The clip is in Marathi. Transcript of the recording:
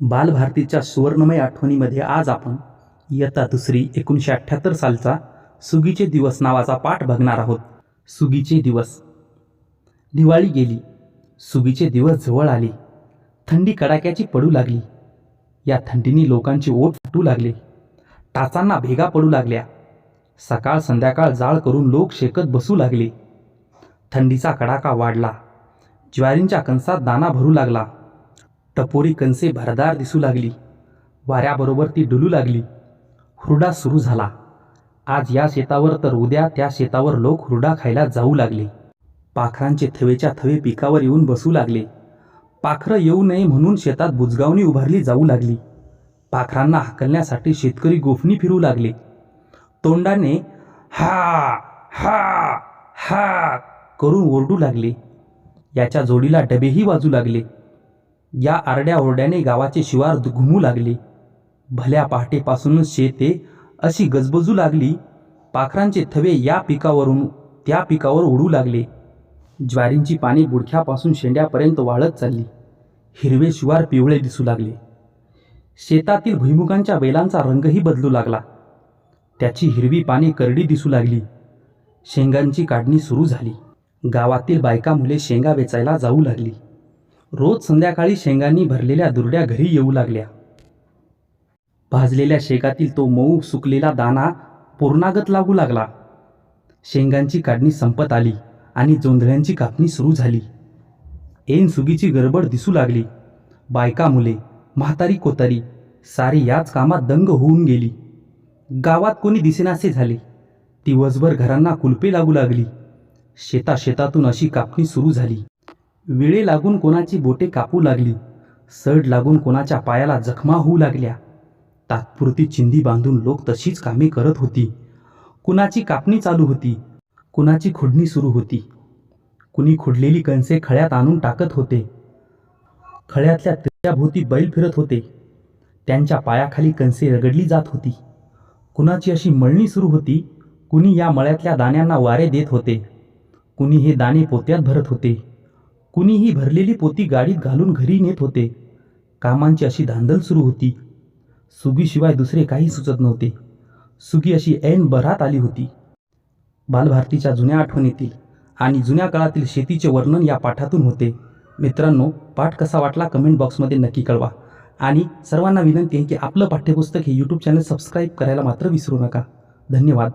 बालभारतीच्या सुवर्णमय आठवणीमध्ये आज आपण इयत्ता दुसरी एकोणीसशे अठ्ठ्याहत्तर सालचा सुगीचे दिवस नावाचा पाठ बघणार आहोत. सुगीचे दिवस. दिवाळी गेली. सुगीचे दिवस जवळ आले. थंडी कडाक्याची पडू लागली. या थंडीने लोकांची ओट फुटू लागले. टाचांना भेगा पडू लागल्या. सकाळ संध्याकाळ जाळ करून लोक शेकत बसू लागले. थंडीचा कडाका वाढला. ज्वारींच्या कणसात दाना भरू लागला. टपोरी कणसे भरदार दिसू लागली. वाऱ्याबरोबर ती डुलू लागली. हुरडा सुरू झाला. आज या शेतावर तर उद्या त्या शेतावर लोक हुरडा खायला जाऊ लागले. पाखरांचे थवेच्या थवे पिकावर येऊन बसू लागले. पाखरं येऊ नये म्हणून शेतात बुजगावणी उभारली जाऊ लागली. पाखरांना हाकलण्यासाठी शेतकरी गोफणी फिरू लागले. तोंडाने हा हा हा करून ओरडू लागले. याच्या जोडीला डबेही वाजू लागले. या आरड्या ओरड्याने गावाचे शिवार घुमू लागले. भल्या पहाटेपासूनच शेते अशी गजबजू लागली. पाखरांचे थवे या पिकावरून त्या पिकावर उडू लागले. ज्वारींची पाने बुडख्यापासून शेंड्यापर्यंत वाळत चालली. हिरवे शिवार पिवळे दिसू लागले. शेतातील भुईमुगांच्या वेलांचा रंगही बदलू लागला. त्याची हिरवी पाने करडी दिसू लागली. शेंगांची काढणी सुरू झाली. गावातील बायका मुले शेंगा वेचायला जाऊ लागली. रोज संध्याकाळी शेंगांनी भरलेल्या दुरड्या घरी येऊ लागल्या. भाजलेल्या शेकातील तो मऊ सुकलेला दाना पूर्णागत लागू लागला. शेंगांची काढणी संपत आली आणि जोंधळ्यांची कापणी सुरू झाली. ऐनसुगीची गडबड दिसू लागली. बायका मुले म्हातारी कोतारी सारी याच कामात दंग होऊन गेली. गावात कोणी दिसेनासे झाले. दिवसभर घरांना कुलपे लागू लागली. शेता शेतातून अशी कापणी सुरू झाली. वेळे लागून कोणाची बोटे कापू लागली सड लागून कोणाच्या पायाला जखमा होऊ लागल्या. तात्पुरती चिंधी बांधून लोक तशीच कामे करत होती. कुणाची कापणी चालू होती कुणाची खुडणी सुरू होती. कुणी खुडलेली कणसे खळ्यात आणून टाकत होते. खळ्यातल्या त्रियाभोवती बैल फिरत होते. त्यांच्या पायाखाली कणसे रगडली जात होती. कुणाची अशी मळणी सुरू होती कुणी या मळ्यातल्या दाण्यांना वारे देत होते. कुणी हे दाणे पोत्यात भरत होते. कुणीही भरलेली पोती गाडीत घालून घरी नेत होते. कामांची अशी धांदल सुरू होती. सुगीशिवाय दुसरे काही सुचत नव्हते. सुगी अशी ऐन बरात आली होती. बालभारतीच्या जुन्या आठवणीतील आणि जुन्या काळातील शेतीचे वर्णन या पाठातून होते. मित्रांनो पाठ कसा वाटला कमेंट बॉक्समध्ये नक्की कळवा. आणि सर्वांना विनंती आहे की आपलं पाठ्यपुस्तक हे यूट्यूब चॅनल सबस्क्राईब करायला मात्र विसरू नका. धन्यवाद.